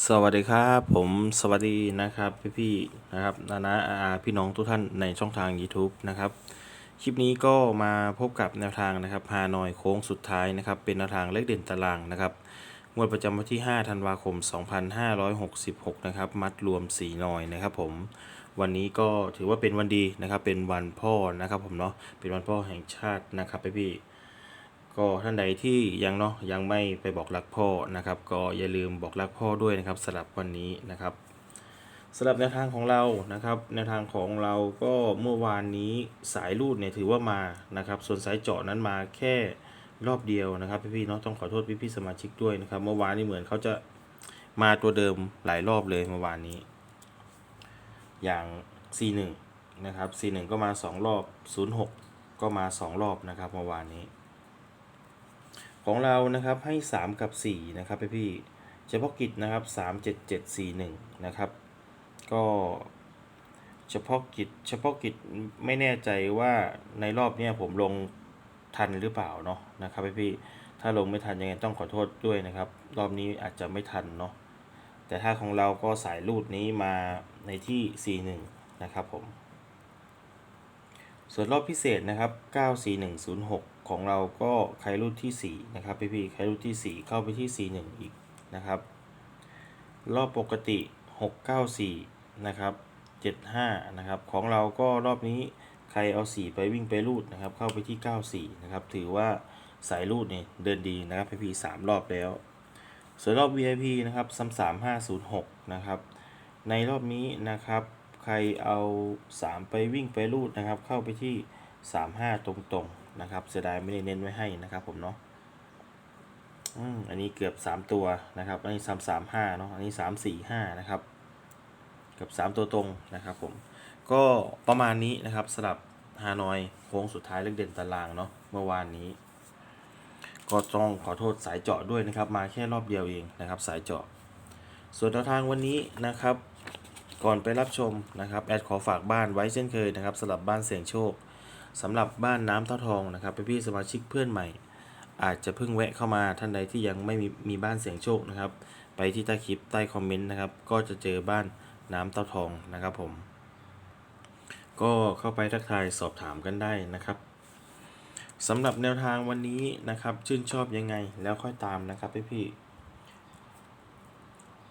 สวัสดีครับผมสวัสดีนะครับพี่พี่ๆนะครับนานาอาพี่น้องทุกท่านในช่องทาง YouTube นะครับ คลิปนี้ก็มาพบกับแนวทางนะครับฮานอยโค้งสุดท้ายนะครับ เป็นแนวทางเลขเด่นตารางนะครับงวดประจำวันที่ 5 ธันวาคม 2566 นะครับ มัดรวม 4 นอยนะครับผม วันนี้ก็ถือว่าเป็นวันดีนะครับ เป็นวันพ่อนะครับผมเนาะ เป็นวันพ่อแห่งชาตินะครับพี่พี่ๆ ก็ท่านใดที่ยังเนาะยังไม่ไปบอกรักพ่อนะครับ ก็อย่าลืมบอกรักพ่อด้วยนะครับสำหรับวันนี้นะครับสำหรับแนวทางของเรานะครับแนวทางของเราก็เมื่อวานนี้สายรูดเนี่ยถือว่ามานะครับ ส่วนสายเจาะนั้นมาแค่รอบเดียวนะครับพี่ๆเนาะต้องขอโทษพี่ๆสมาชิกด้วยนะครับ เมื่อวานนี้เหมือนเขาจะมาตัวเดิมหลายรอบเลยเมื่อวานนี้ อย่าง C1 นะครับ C1 ก็มา 2 รอบ 06 ก็มา 2 รอบนะครับเมื่อวานนี้ ของเรานะครับให้ 3 กับ 4 นะครับพี่พี่เฉพาะกิจนะครับ3 7 7 4 1 นะครับ ก็เฉพาะกิจเฉพาะกิจไม่แน่ใจว่าในรอบเนี้ยผมลงทันหรือเปล่าเนาะนะครับพี่พี่ถ้าลงไม่ทันยังไงต้องขอโทษด้วยนะครับ รอบนี้อาจจะไม่ทันเนาะแต่ถ้าของเราก็สายรูดนี้มาในที่ C1 นะครับผม ส่วนรอบพิเศษนะครับ 94106 ของเราก็ใครรุ่นที่ 4 นะครับพี่ๆใครรุ่นที่ 4 เข้าไปที่ 41 อีกนะครับ รอบปกติ 694 นะครับ 75 นะครับ ของเราก็รอบนี้ใครเอา 4 ไปวิ่งไปรูดนะครับ เข้าไปที่ 94 นะครับ ถือว่าสายรูดเนี่ยเดินดีนะครับพี่ๆ3รอบแล้ว ส่วนรอบ VIP นะครับ33506 นะครับ ในรอบนี้นะครับ ใครเอา 3 ไปวิ่งไปรูดนะครับ เข้าไปที่ 35 ตรงๆนะครับ เสียดายไม่ได้เน้นไว้ให้นะครับผมเนาะอืมอันนี้เกือบ 3 ตัวนะครับ อันนี้3 3 5เนาะ อันนี้3 4 5นะครับ เกือบ 3 ตัวตรงนะครับผม ก็ประมาณนี้นะครับสำหรับฮานอยโค้งสุดท้ายเลขเด่นตารางเนาะเมื่อวานนี้ ก็ต้องขอโทษสายเจาะด้วยนะครับ มาแค่รอบเดียวเองนะครับ สายเจาะ ส่วนแนวทางวันนี้นะครับ ก่อนไปรับชมนะครับแอดขอฝากบ้านไว้เช่นเคยนะครับสำหรับบ้านเสียงโชคสำหรับบ้านน้ำเท่าทองนะครับพี่ๆสมาชิกเพื่อนใหม่ อาจจะเพิ่งแวะเข้ามาท่านใดที่ยังไม่มีมีบ้านเสียงโชคนะครับ ไปที่ใต้คลิปใต้คอมเมนต์นะครับ ก็จะเจอบ้านน้ำเต้าทองนะครับผม ก็เข้าไปทักทายสอบถามกันได้นะครับสำหรับแนวทางวันนี้นะครับ ชื่นชอบยังไงแล้วค่อยตามนะครับพี่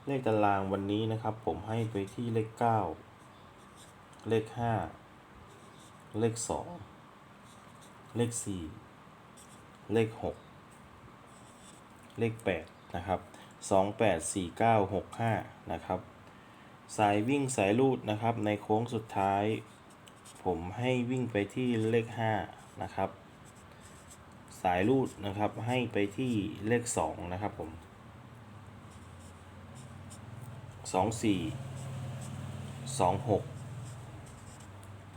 เลขตารางวันนี้นะครับ ผมให้ไปที่เลข 9 เลข 5 เลข 2 เลข 4 เลข 6 เลข 8 นะครับ 2 8 4 9 6 5 นะครับ สายวิ่งสายลูดนะครับ ในโค้งสุดท้าย ผมให้วิ่งไปที่เลข 5 นะครับ สายลูดนะครับให้ไปที่เลข 2 นะครับผม สองสี่สองหก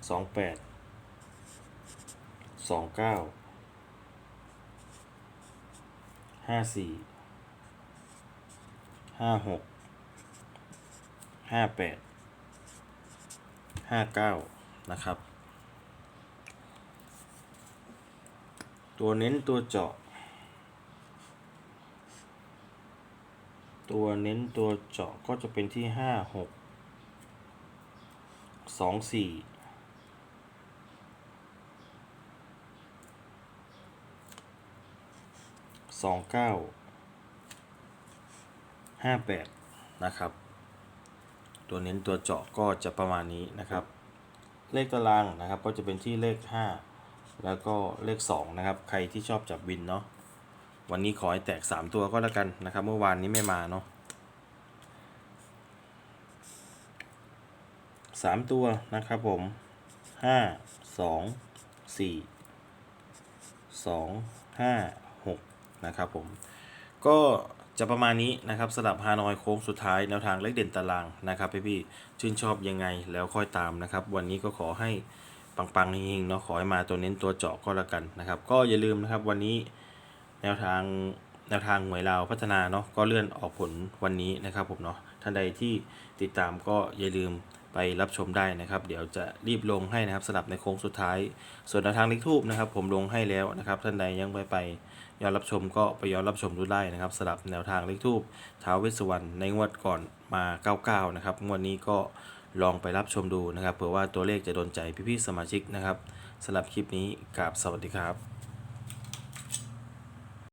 สองแปดสองเก้าห้าสี่ห้าหกห้าแปดห้าเก้านะครับ ตัวเน้นตัวเจาะ ตัวเน้นตัวเจาะก็จะเป็นที่ห้าหกสองสี่สองเก้าห้าแปดนะครับ ตัวเน้นตัวเจาะก็จะประมาณนี้นะครับ เลขตารางนะครับก็จะเป็นที่เลข5แล้วก็เลข2นะครับ ใครที่ชอบจับวินเนาะ วันนี้ขอให้แตก 3 ตัวก็แล้วกันนะครับ เมื่อวานนี้ไม่มาเนาะสามตัวนะครับผมห้าสองสี่สองห้าหกนะครับผม ก็จะประมาณนี้นะครับสำหรับฮานอยโค้งสุดท้ายแนวทางเลขเด่นตารางนะครับพี่ๆชื่นชอบยังไงแล้วค่อยตามนะครับ วันนี้ก็ขอให้ปังๆเฮงๆเนาะขอให้มาตัวเน้นตัวเจาะก็แล้วกันนะครับ ก็อย่าลืมนะครับวันนี้ แนวทางแนวทางหวยลาวพัฒนาเนาะก็เลื่อนออกผลวันนี้นะครับผมเนาะท่านใดที่ติดตามก็อย่าลืมไปรับชมได้นะครับ เดี๋ยวจะรีบลงให้นะครับสำหรับในโค้งสุดท้าย ส่วนแนวทางเลขทูบนะครับ ผมลงให้แล้วนะครับ ท่านใดยังไม่ไปย้อนรับชมก็ไปย้อนรับชมดูได้นะครับสำหรับแนวทางเลขทูบท้าวเวสสวรรณในงวดก่อนมา 99 นะครับงวดนี้ก็ลองไปรับชมดูนะครับเผื่อว่าตัวเลขจะโดนใจพี่ๆสมาชิกนะครับสำหรับคลิปนี้กราบสวัสดีครับ